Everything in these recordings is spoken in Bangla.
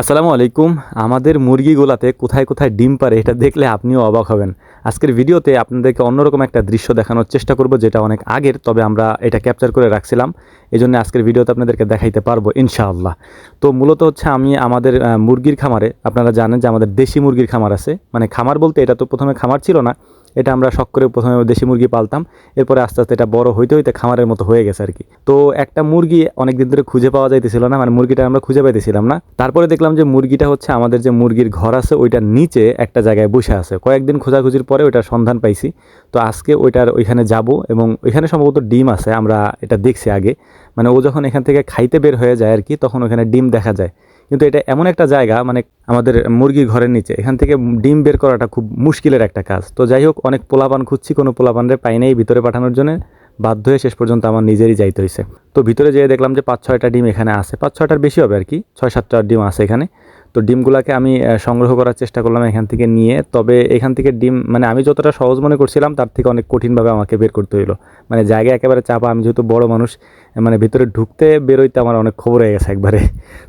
আসসালামু আলাইকুম। আমাদের মুরগিগুলাতে কোথায় কোথায় ডিম পারে এটা দেখলে আপনিও অবাক হবেন। আজকের ভিডিওতে আপনাদেরকে অন্যরকম একটা দৃশ্য দেখানোর চেষ্টা করব যেটা অনেক আগের, তবে আমরা এটা ক্যাপচার করে রাখছিলাম। এই জন্য আজকের ভিডিওতে আপনাদেরকে দেখাইতে পারব ইনশাআল্লাহ। তো মূলত হচ্ছে আমি আমাদের মুরগির খামারে, আপনারা জানেন যে আমাদের দেশি মুরগির খামার আছে। মানে খামার বলতে এটা তো প্রথমে খামার ছিল না। এটা আমরা শখ করে প্রথমে দেশি মুরগি পালতাম। এরপরে আস্তে আস্তে এটা বড় হইতে হইতে খামারের মতো হয়ে গেছে আর কি তো একটা মুরগি অনেকদিন ধরে খুঁজে পাওয়া যাইতেছিল না মানে মুরগিটা আমরা খুঁজে পাইতেছিলাম না। তারপরে দেখলাম যে মুরগিটা হচ্ছে আমাদের যে মুরগির ঘর আছে, ওইটার নিচে একটা জায়গায় বসে আছে। কয়েকদিন খোঁজাখুঁজির পরে ওইটার সন্ধান পাইছি। তো আজকে ওইটার ওইখানে যাব এবং ওইখানে সম্ভবত ডিম আছে, আমরা এটা দেখছি আগে। মানে ও যখন এখান থেকে খাইতে বের হয়ে যায় আর কি তখন ওখানে ডিম দেখা যায়। কিন্তু এটা এমন একটা জায়গা মানে আমাদের মুরগির ঘরের নিচে, এখান থেকে ডিম বের করাটা খুব মুশকিলের একটা কাজ। তো যাই হোক, অনেক পোলাপান খুঁজছি, কোনো পোলাপানরে পাই নাই ভিতরে পাঠানোর জন্য। বাধ্য হয়ে শেষ পর্যন্ত আমার নিজেরই যাইতে হয়েছে তো ভিতরে যেয়ে দেখলাম যে পাঁচ ছয়টা ডিম এখানে আছে। পাঁচ ছয়টার বেশি হবে আর কি, ছয় সাতটা ডিম আছে এখানে। তো ডিমগুলোকে আমি সংগ্রহ করার চেষ্টা করলাম এখান থেকে নিয়ে। তবে এখান থেকে ডিম মানে আমি যতটা সহজ মনে করছিলাম, তার থেকে অনেক কঠিনভাবে আমাকে বের করতে হইল। মানে জায়গা একেবারে চাপা, আমি যেহেতু বড় মানুষ মানে ভিতরে ঢুকতে বেরোইতে আমার অনেক খবর হয়ে গেছে একবারে।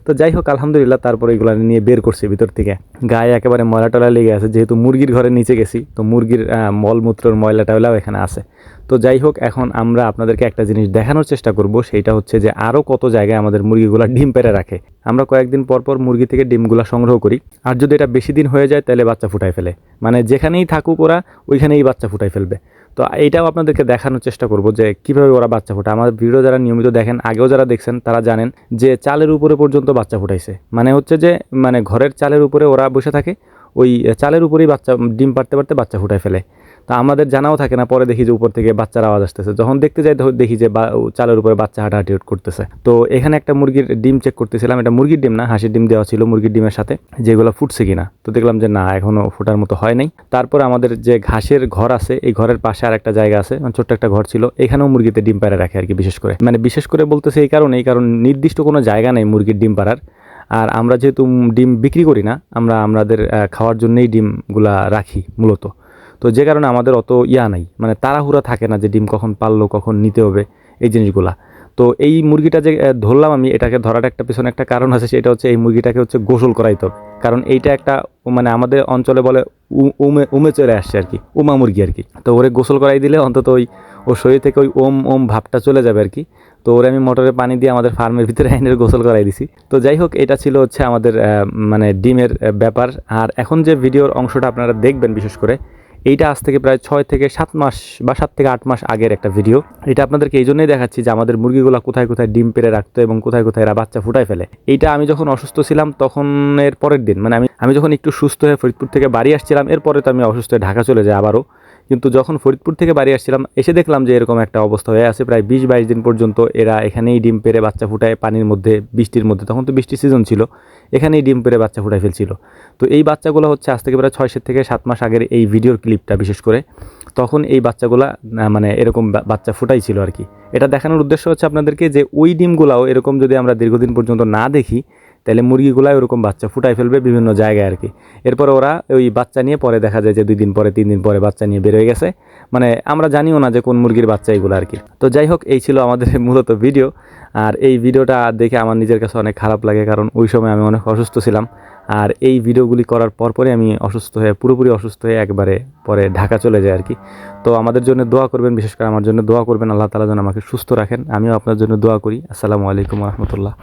তো যাই হোক, আলহামদুলিল্লাহ তারপরে এগুলো নিয়ে বের করছি ভিতর থেকে। গায়ে একেবারে ময়লা টলা লেগে আছে, যেহেতু মুরগির ঘরে নিচে গেছি, তো মুরগির মলমূত্রর ময়লা টয়লাও এখানে আছে। তো যাই হোক, এখন আমরা আপনাদেরকে একটা জিনিস দেখানোর চেষ্টা করব সেইটা হচ্ছে যে আরও কত জায়গায় আমাদের মুরগিগুলো ডিম পেড়ে রাখে। আমরা কয়েকদিন পর পর মুরগি থেকে ডিমগুলো সংগ্রহ করি, আর যদি এটা বেশি দিন হয়ে যায়, তাহলে বাচ্চা ফুটায় ফেলে। মানে যেখানেই থাকুক ওরা, ওইখানেই বাচ্চা ফুটায় ফেলবে। তো এইটাও আপনাদেরকে দেখানোর চেষ্টা করব যে কীভাবে ওরা বাচ্চা ফোটায়। আমাদের ভিডিও যারা নিয়মিত দেখেন, আগেও যারা দেখছেন, তারা জানেন যে চালের উপরে পর্যন্ত বাচ্চা ফোটাইছে। মানে হচ্ছে যে মানে ঘরের চালের উপরে ওরা বসে থাকে, ওই চালের উপরেই বাচ্চা, ডিম পারতে পারতে বাচ্চা ফুটায় ফেলে। তা আমাদের জানাও থাকে না, পরে দেখি যে উপর থেকে বাচ্চার আওয়াজ আসতেছে। যখন দেখতে যাই দেখি যে চালের উপরে বাচ্চা হাঁটাহাঁটি করতেছে। তো এখানে একটা মুরগির ডিম চেক করতেছিলাম। এটা মুরগির ডিম না, হাঁসের ডিম দেওয়া ছিল মুরগির ডিমের সাথে, যেগুলো ফুটছে কিনা। তো দেখলাম যে না, এখনও ফোটার মতো হয় নাই। তারপর আমাদের যে ঘাসের ঘর আছে, এই ঘরের পাশে আর একটা জায়গা আছে মানে ছোট্ট একটা ঘর ছিল। এখানেও মুরগিতে ডিম পাড়া রাখে আর কি বিশেষ করে। মানে বিশেষ করে বলতেছে এই কারণেই কারণ নির্দিষ্ট কোনো জায়গা নেই মুরগির ডিম পাড়ার। আর আমরা যেহেতু ডিম বিক্রি করি না, আমরা আমাদের খাওয়ার জন্যই ডিমগুলা রাখি মূলত। তো যে কারণে আমাদের অত ইয়া নাই। মানে তাড়াহুড়া থাকে না যে ডিম কখন পারল, কখন নিতে হবে এই জিনিসগুলা। তো এই মুরগিটা যে ধরলাম আমি, এটাকে ধরার একটা পিছনে একটা কারণ আছে, সেটা হচ্ছে এই মুরগিটাকে হচ্ছে গোসল করাইতে হবে। কারণ এইটা একটা মানে আমাদের অঞ্চলে বলে উমে উমে চলে আসছে আর কি, উমা মুরগি আর কি। তো ওরে গোসল করাই দিলে অন্তত ওই, ওর শরীর থেকে ওই ওম ওম ভাবটা চলে যাবে আর কি। তো ওরে আমি মোটরে পানি দিয়ে আমাদের ফার্মের ভিতরে এনে গোসল করাই দিছি। তো যাই হোক, এটা ছিল হচ্ছে আমাদের মানে ডিমের ব্যাপার। আর এখন যে ভিডিওর অংশটা আপনারা দেখবেন বিশেষ করে এইটা আজ থেকে প্রায় ছয় থেকে সাত মাস বা সাত থেকে আট মাস আগের একটা ভিডিও এটা আপনাদেরকে এই জন্যই দেখাচ্ছি যে আমাদের মুরগিগুলো কোথায় কোথায় ডিম পেরে রাখতো এবং কোথায় কোথায় এরা বাচ্চা ফুটায় ফেলে। এইটা আমি যখন অসুস্থ ছিলাম তখনের পরের দিন মানে আমি আমি যখন একটু সুস্থ হয়ে ফরিদপুর থেকে বাড়ি আসছিলাম, এরপরে তো আমি অসুস্থ হয়ে ঢাকা চলে যাই আবারও। কিন্তু যখন ফরিদপুর থেকে বাড়ি আসছিলাম, এসে দেখলাম যে এরকম একটা অবস্থা হয়ে আছে। প্রায় বিশ বাইশ দিন পর্যন্ত এরা এখানেই ডিম পেরে বাচ্চা ফুটায়, পানির মধ্যে, বৃষ্টির মধ্যে। তখন তো বৃষ্টির সিজন ছিল, এখানেই ডিম পেরে বাচ্চা ফুটায় ফেলছিল। তো এই বাচ্চাগুলো হচ্ছে আজ থেকে প্রায় ছয় সাত থেকে সাত মাস আগের এই ভিডিওর ক্লিপটা বিশেষ করে। তখন এই বাচ্চাগুলা মানে এরকম বাচ্চা বাচ্চা ফুটাইছিল আর কি। এটা দেখানোর উদ্দেশ্য হচ্ছে আপনাদেরকে যে ওই ডিমগুলাও এরকম যদি আমরা দীর্ঘদিন পর্যন্ত না দেখি তাহলে মুরগিগুলা ওরকম বাচ্চা ফুটাই ফেলবে বিভিন্ন জায়গায় আর কি। এরপরে ওরা ওই বাচ্চা নিয়ে পরে দেখা যায় যে দুই দিন পরে, তিন দিন পরে বাচ্চা নিয়ে বের হয়ে গেছে। মানে আমরা জানিও না যে কোন মুরগির বাচ্চা এগুলো আর কি। তো যাই হোক, এই ছিল আমাদের মূলত ভিডিও। আর এই ভিডিওটা দেখে আমার নিজের কাছে অনেক খারাপ লাগে, কারণ ওই সময় আমি অনেক অসুস্থ ছিলাম। আর এই ভিডিওগুলি করার পরপরই আমি অসুস্থ হয়ে, পুরোপুরি অসুস্থ হয়ে একবারে পরে ঢাকা চলে যাই আর কি। তো আমাদের জন্য দোয়া করবেন, বিশেষ করে আমার জন্য দোয়া করবেন। আল্লাহ তালা যেন আমাকে সুস্থ রাখেন। আমিও আপনার জন্য দোয়া করি। আসসালামু আলাইকুম রহমতুল্লাহ।